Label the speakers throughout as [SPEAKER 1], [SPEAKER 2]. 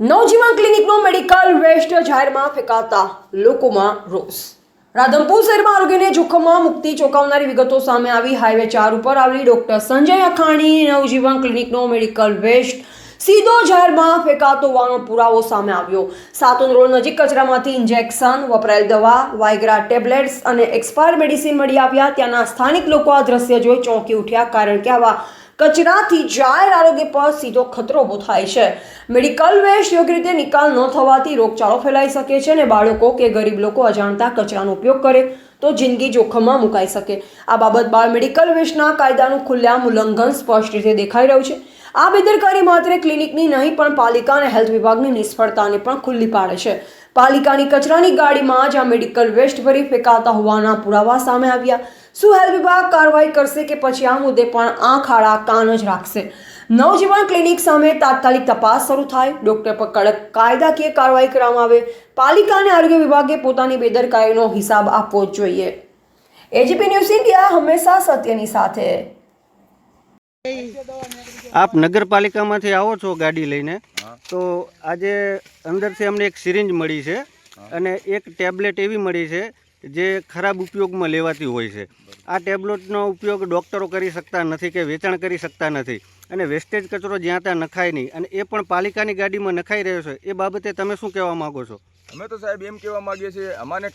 [SPEAKER 1] નવજીવન ક્લિનિકનો medical waste જાહેરમાં ફેંકાતા લોકોમાં રોષ. રાધનપુર શહેરમાં આરોગ્યને જોખમમાં મુક્તિ ચોંકાવનારી વિગતો સામે આવી. હાઈવે ચાર ઉપર આવેલી ડોક્ટર સંજય અખાણી નવજીવન ક્લિનિકનો મેડિકલ વેસ્ટ સીધો જાહેરમાં ફેંકાતો હોવાનો પુરાવો સામે આવ્યો. સાતોન રોડ નજીક કચરામાંથી ઇન્જેક્શન, વપરાયેલ દવા, વાયગ્રા ટેબ્લેટ્સ અને એક્સપાયર મેડિસિન મળી આવ્યા. ત્યાંના સ્થાનિક લોકો આ દ્રશ્ય જોઈ ચોંકી ઉઠ્યા કારણ કે આવા કચરાથી જાહેર આરોગ્ય પર સીધો ખતરો ઊભો થાય છે. મેડિકલ વેસ્ટ યોગ્ય રીતે નિકાલ ન થવાથી રોગચાળો ફેલાઈ શકે છે અને બાળકો કે ગરીબ લોકો અજાણતા કચરાનો ઉપયોગ કરે તો જિંદગી જોખમમાં મુકાઈ શકે. આ બાબત બાળ મેડિકલ વેસ્ટના કાયદાનું ખુલ્લામ ઉલ્લંઘન સ્પષ્ટ રીતે દેખાઈ રહ્યું છે. આ બેદરકારી માત્ર ક્લિનિકની નહીં, પણ પાલિકા અને હેલ્થ વિભાગની નિષ્ફળતાને પણ ખુલ્લી પાડે છે. પાલિકાની કચરાની ગાડીમાં જ આ મેડિકલ વેસ્ટ ભરી ફેંકાતા હોવાના પુરાવા સામે આવ્યા. શું હેલ્થ વિભાગ કાર્યવાહી કરશે કે પછી આ મુદ્દે પણ આંખ આડા કાન જ રાખશે? નવજીવન ક્લિનિક સામે તાત્કાલિક તપાસ શરૂ થાય. ડોક્ટર પર કડક કાયદાકીય કાર્યવાહી કરવામાં આવે. પાલિકા અને આરોગ્ય વિભાગે પોતાની બેદરકારીનો હિસાબ આપવો જ જોઈએ. એજીપી ન્યૂઝ ઇન્ડિયા હંમેશા સત્યની સાથે.
[SPEAKER 2] આપ નગરપાલિકામાંથી આવો છો ગાડી લઈને તો આજે અંદરથી અમને એક સિરિંજ મળી છે અને એક ટેબ્લેટ એવી મળી છે જે ખરાબ ઉપયોગમાં લેવાતી હોય છે. આ ટેબ્લેટનો ઉપયોગ ડૉક્ટરો કરી શકતા નથી કે વેચાણ કરી શકતા નથી. અને વેસ્ટેજ કચરો જ્યાં ત્યાં નખાય નહીં. અને એ પણ પાલિકાની ગાડીમાં નખાઈ રહ્યો છે. એ બાબતે તમે શું કહેવા માગો છો?
[SPEAKER 3] અમે તો સાહેબ એમ કહેવા માંગીએ છીએ અમાને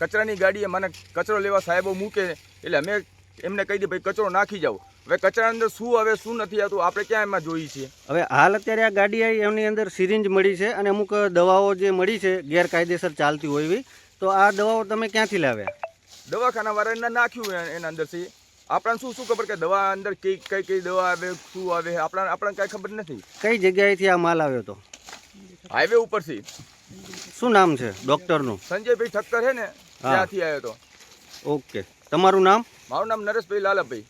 [SPEAKER 3] કચરાની ગાડી અમાને કચરો લેવા સાહેબો મૂકે એટલે અમે એમને કહી દઈએ ભાઈ કચરો નાખી જાઓ. હવે કચરા અંદર શું હવે શું નથી આવતું આપણે ક્યાં એમાં જોઈએ છીએ?
[SPEAKER 2] હવે હાલ અત્યારે આ ગાડી આવી એમની અંદર સિરિંજ મળી છે અને અમુક દવાઓ જે મળી છે ગેરકાયદેસર ચાલતી હોય એવી. તો આ દવાઓ તમે ક્યાંથી લાવ્યા?
[SPEAKER 3] દવાખાના વાળાને નાખ્યું એના અંદરથી. આપણને શું શું ખબર કે દવા અંદર કઈ કઈ કઈ દવા આવે શું આવે? આપણને આપણને કાંઈ ખબર નથી.
[SPEAKER 2] કઈ જગ્યાએથી આ માલ આવ્યો તો?
[SPEAKER 3] હાઈવે ઉપરથી.
[SPEAKER 2] શું નામ છે ડૉક્ટરનું?
[SPEAKER 3] સંજયભાઈ ઠક્કર છે ને ત્યાંથી આવ્યો તો.
[SPEAKER 2] ઓકે. તમારું નામ?
[SPEAKER 3] મારું નામ નરેશભાઈ લાલાભાઈ.